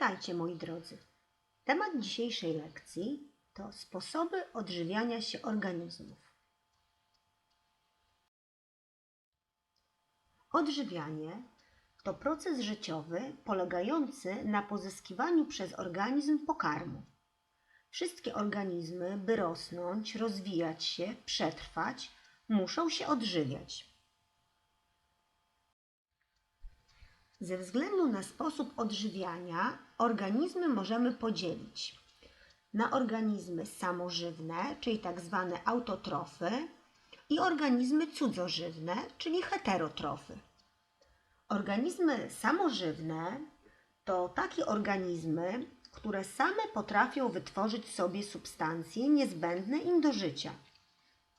Witajcie moi drodzy. Temat dzisiejszej lekcji to sposoby odżywiania się organizmów. Odżywianie to proces życiowy polegający na pozyskiwaniu przez organizm pokarmu. Wszystkie organizmy, by rosnąć, rozwijać się, przetrwać, muszą się odżywiać. Ze względu na sposób odżywiania organizmy możemy podzielić na organizmy samożywne, czyli tak zwane autotrofy, i organizmy cudzożywne, czyli heterotrofy. Organizmy samożywne to takie organizmy, które same potrafią wytworzyć sobie substancje niezbędne im do życia.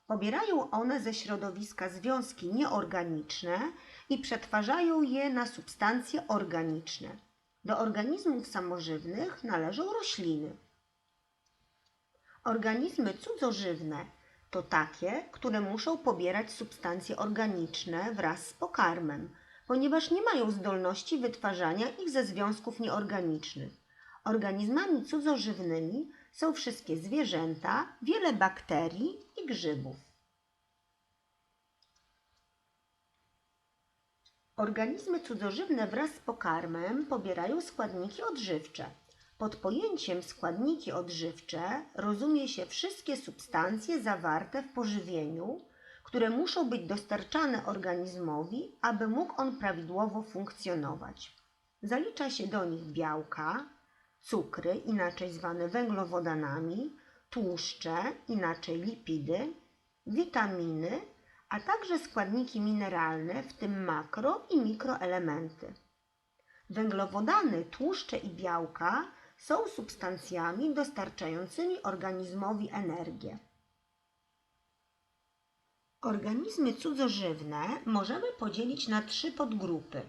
Pobierają one ze środowiska związki nieorganiczne i przetwarzają je na substancje organiczne. Do organizmów samożywnych należą rośliny. Organizmy cudzożywne to takie, które muszą pobierać substancje organiczne wraz z pokarmem, ponieważ nie mają zdolności wytwarzania ich ze związków nieorganicznych. Organizmami cudzożywnymi są wszystkie zwierzęta, wiele bakterii i grzybów. Organizmy cudzożywne wraz z pokarmem pobierają składniki odżywcze. Pod pojęciem składniki odżywcze rozumie się wszystkie substancje zawarte w pożywieniu, które muszą być dostarczane organizmowi, aby mógł on prawidłowo funkcjonować. Zalicza się do nich białka, cukry, inaczej zwane węglowodanami, tłuszcze, inaczej lipidy, witaminy, a także składniki mineralne, w tym makro i mikroelementy. Węglowodany, tłuszcze i białka są substancjami dostarczającymi organizmowi energię. Organizmy cudzożywne możemy podzielić na trzy podgrupy.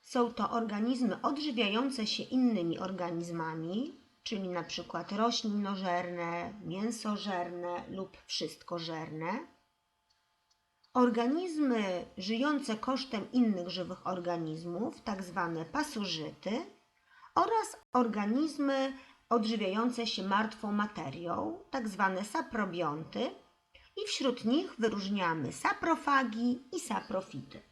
Są to organizmy odżywiające się innymi organizmami, czyli na przykład roślinożerne, mięsożerne lub wszystkożerne. Organizmy żyjące kosztem innych żywych organizmów, tak zwane pasożyty, oraz organizmy odżywiające się martwą materią, tak zwane saprobionty, i wśród nich wyróżniamy saprofagi i saprofity.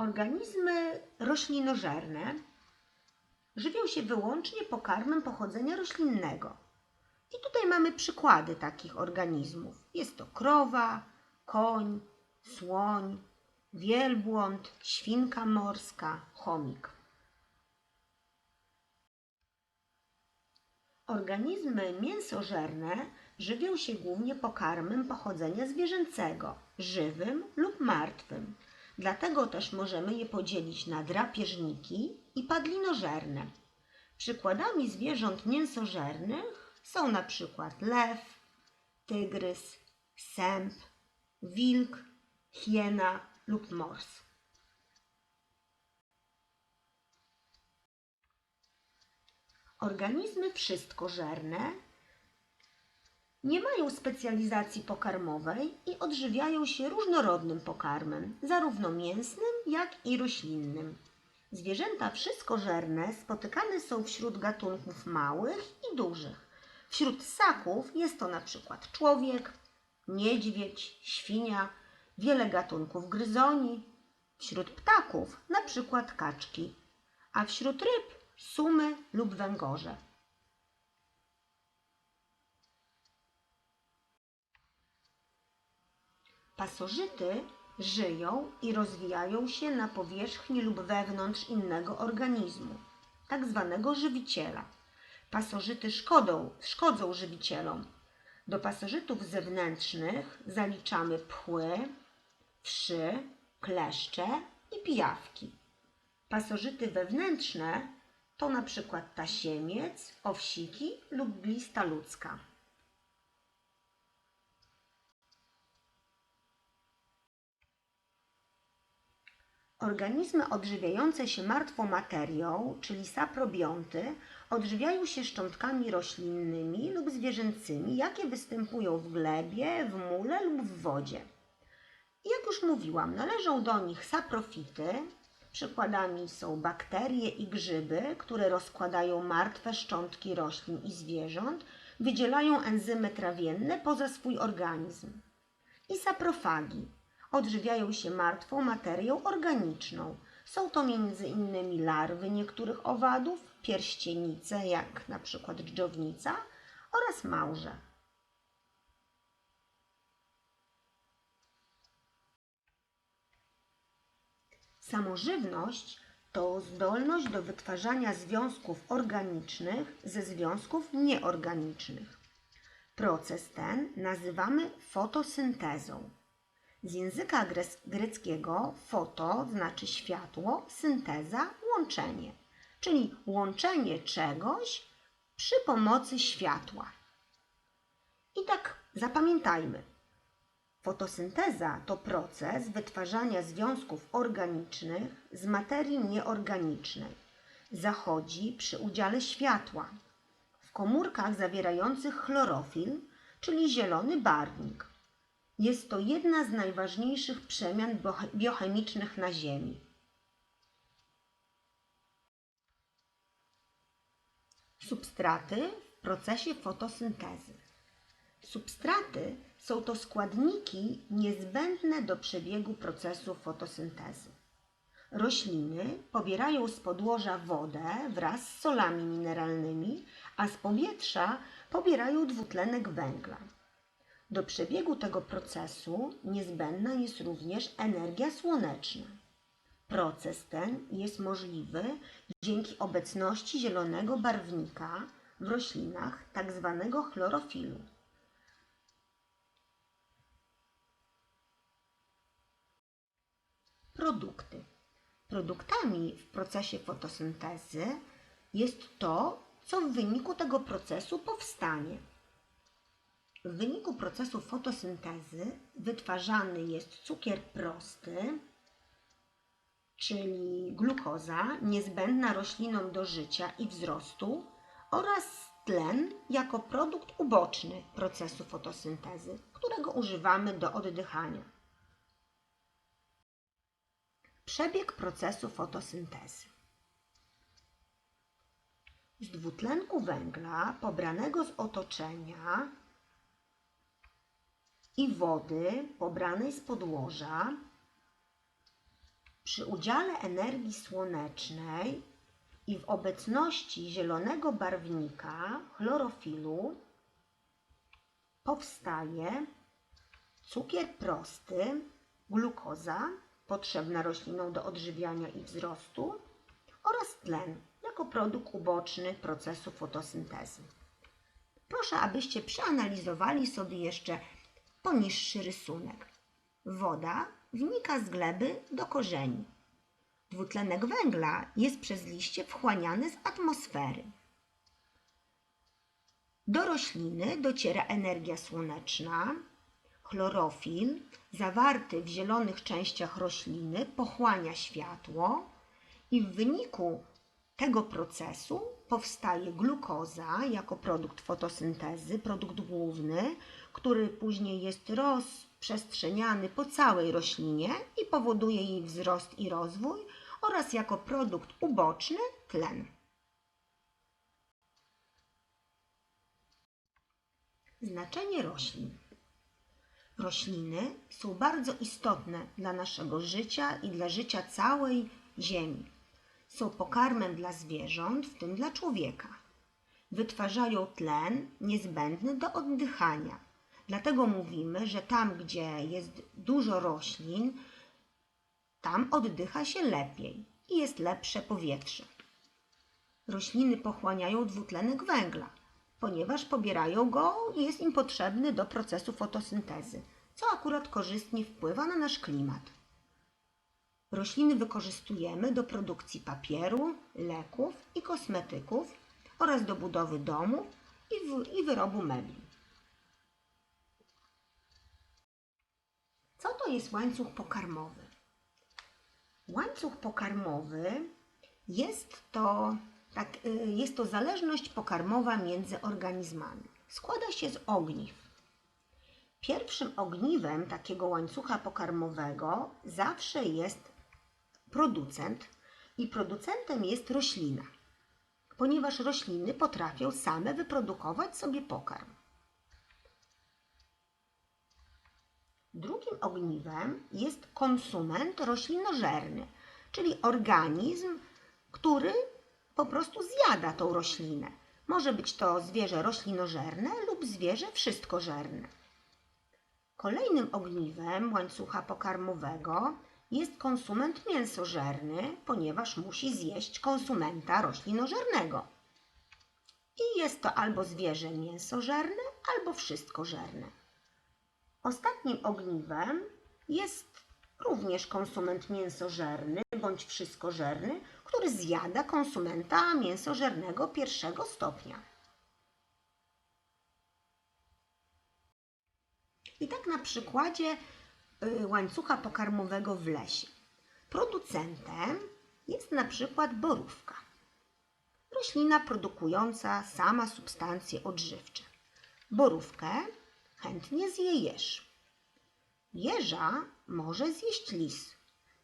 Organizmy roślinożerne żywią się wyłącznie pokarmem pochodzenia roślinnego. I tutaj mamy przykłady takich organizmów. Jest to krowa, koń, słoń, wielbłąd, świnka morska, chomik. Organizmy mięsożerne żywią się głównie pokarmem pochodzenia zwierzęcego, żywym lub martwym. Dlatego też możemy je podzielić na drapieżniki i padlinożerne. Przykładami zwierząt mięsożernych są na przykład lew, tygrys, sęp, wilk, hiena lub mors. Organizmy wszystkożerne nie mają specjalizacji pokarmowej i odżywiają się różnorodnym pokarmem, zarówno mięsnym, jak i roślinnym. Zwierzęta wszystkożerne spotykane są wśród gatunków małych i dużych. Wśród ssaków jest to na przykład człowiek, niedźwiedź, świnia, wiele gatunków gryzoni. Wśród ptaków na przykład kaczki, a wśród ryb sumy lub węgorze. Pasożyty żyją i rozwijają się na powierzchni lub wewnątrz innego organizmu, tak zwanego żywiciela. Pasożyty szkodą, szkodzą żywicielom. Do pasożytów zewnętrznych zaliczamy pchły, wszy, kleszcze i pijawki. Pasożyty wewnętrzne to na przykład tasiemiec, owsiki lub glista ludzka. Organizmy odżywiające się martwą materią, czyli saprobionty, odżywiają się szczątkami roślinnymi lub zwierzęcymi, jakie występują w glebie, w mule lub w wodzie. Jak już mówiłam, należą do nich saprofity. Przykładami są bakterie i grzyby, które rozkładają martwe szczątki roślin i zwierząt, wydzielają enzymy trawienne poza swój organizm. I saprofagi odżywiają się martwą materią organiczną. Są to innymi larwy niektórych owadów, pierścienice, jak na przykład dżdżownica oraz małże. Samożywność to zdolność do wytwarzania związków organicznych ze związków nieorganicznych. Proces ten nazywamy fotosyntezą. Z języka greckiego foto znaczy światło, synteza łączenie, czyli łączenie czegoś przy pomocy światła. I tak zapamiętajmy. Fotosynteza to proces wytwarzania związków organicznych z materii nieorganicznej. Zachodzi przy udziale światła w komórkach zawierających chlorofil, czyli zielony barwnik. Jest to jedna z najważniejszych przemian biochemicznych na Ziemi. Substraty w procesie fotosyntezy. Substraty są to składniki niezbędne do przebiegu procesu fotosyntezy. Rośliny pobierają z podłoża wodę wraz z solami mineralnymi, a z powietrza pobierają dwutlenek węgla. Do przebiegu tego procesu niezbędna jest również energia słoneczna. Proces ten jest możliwy dzięki obecności zielonego barwnika w roślinach, tzw. chlorofilu. Produkty. Produktami w procesie fotosyntezy jest to, co w wyniku tego procesu powstanie. W wyniku procesu fotosyntezy wytwarzany jest cukier prosty, czyli glukoza niezbędna roślinom do życia i wzrostu oraz tlen jako produkt uboczny procesu fotosyntezy, którego używamy do oddychania. Przebieg procesu fotosyntezy. Z dwutlenku węgla pobranego z otoczenia i wody pobranej z podłoża przy udziale energii słonecznej i w obecności zielonego barwnika chlorofilu powstaje cukier prosty, glukoza potrzebna roślinom do odżywiania i wzrostu oraz tlen jako produkt uboczny procesu fotosyntezy. Proszę, abyście przeanalizowali sobie jeszcze poniższy rysunek. Woda wnika z gleby do korzeni. Dwutlenek węgla jest przez liście wchłaniany z atmosfery. Do rośliny dociera energia słoneczna, chlorofil zawarty w zielonych częściach rośliny pochłania światło i w wyniku tego procesu powstaje glukoza jako produkt fotosyntezy, produkt główny, który później jest rozprzestrzeniany po całej roślinie i powoduje jej wzrost i rozwój oraz jako produkt uboczny tlen. Znaczenie roślin. Rośliny są bardzo istotne dla naszego życia i dla życia całej Ziemi. Są pokarmem dla zwierząt, w tym dla człowieka. Wytwarzają tlen niezbędny do oddychania. Dlatego mówimy, że tam, gdzie jest dużo roślin, tam oddycha się lepiej i jest lepsze powietrze. Rośliny pochłaniają dwutlenek węgla, ponieważ pobierają go i jest im potrzebny do procesu fotosyntezy, co akurat korzystnie wpływa na nasz klimat. Rośliny wykorzystujemy do produkcji papieru, leków i kosmetyków oraz do budowy domów i, w, i wyrobu mebli. Co to jest łańcuch pokarmowy? Łańcuch pokarmowy jest to, tak, y, jest to zależność pokarmowa między organizmami. Składa się z ogniw. Pierwszym ogniwem takiego łańcucha pokarmowego zawsze jest producent i producentem jest roślina, ponieważ rośliny potrafią same wyprodukować sobie pokarm. Drugim ogniwem jest konsument roślinożerny, czyli organizm, który po prostu zjada tą roślinę. Może być to zwierzę roślinożerne lub zwierzę wszystkożerne. Kolejnym ogniwem łańcucha pokarmowego jest konsument mięsożerny, ponieważ musi zjeść konsumenta roślinożernego. I jest to albo zwierzę mięsożerne, albo wszystkożerne. Ostatnim ogniwem jest również konsument mięsożerny bądź wszystkożerny, który zjada konsumenta mięsożernego pierwszego stopnia. I tak na przykładzie y, łańcucha pokarmowego w lesie. Producentem jest na przykład borówka. Roślina produkująca sama substancje odżywcze. Borówkę chętnie zje jeż. Jeża może zjeść lis,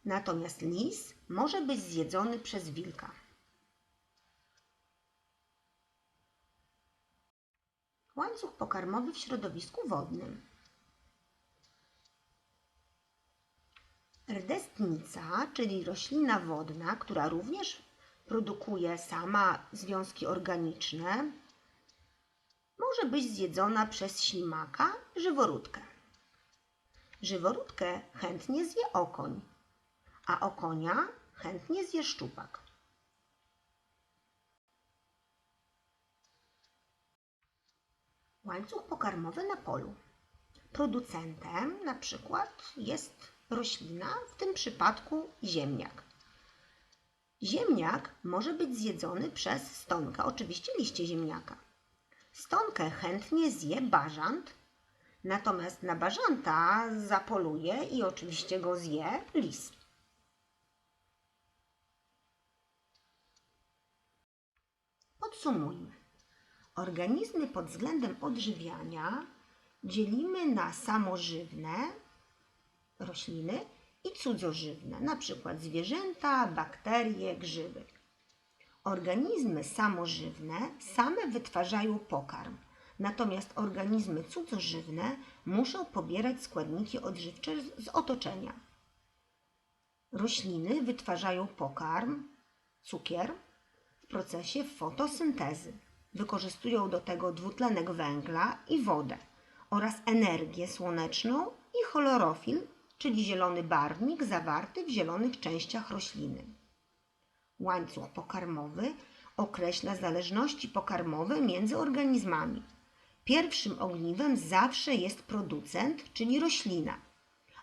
natomiast lis może być zjedzony przez wilka. Łańcuch pokarmowy w środowisku wodnym. Rdestnica, czyli roślina wodna, która również produkuje sama związki organiczne, może być zjedzona przez ślimaka, żyworódkę. Żyworódkę chętnie zje okoń, a okonia chętnie zje szczupak. Łańcuch pokarmowy na polu. Producentem na przykład jest roślina, w tym przypadku ziemniak. Ziemniak może być zjedzony przez stonka, oczywiście liście ziemniaka. Stonkę chętnie zje bażant, natomiast na bażanta zapoluje i oczywiście go zje lis. Podsumujmy. Organizmy pod względem odżywiania dzielimy na samożywne rośliny i cudzożywne, przykład zwierzęta, bakterie, grzyby. Organizmy samożywne same wytwarzają pokarm, natomiast organizmy cudzożywne muszą pobierać składniki odżywcze z otoczenia. Rośliny wytwarzają pokarm, cukier, w procesie fotosyntezy. Wykorzystują do tego dwutlenek węgla i wodę oraz energię słoneczną i chlorofil, czyli zielony barwnik zawarty w zielonych częściach rośliny. Łańcuch pokarmowy określa zależności pokarmowe między organizmami. Pierwszym ogniwem zawsze jest producent, czyli roślina,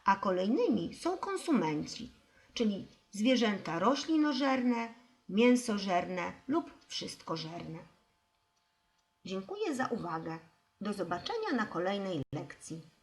a kolejnymi są konsumenci, czyli zwierzęta roślinożerne, mięsożerne lub wszystkożerne. Dziękuję za uwagę. Do zobaczenia na kolejnej lekcji.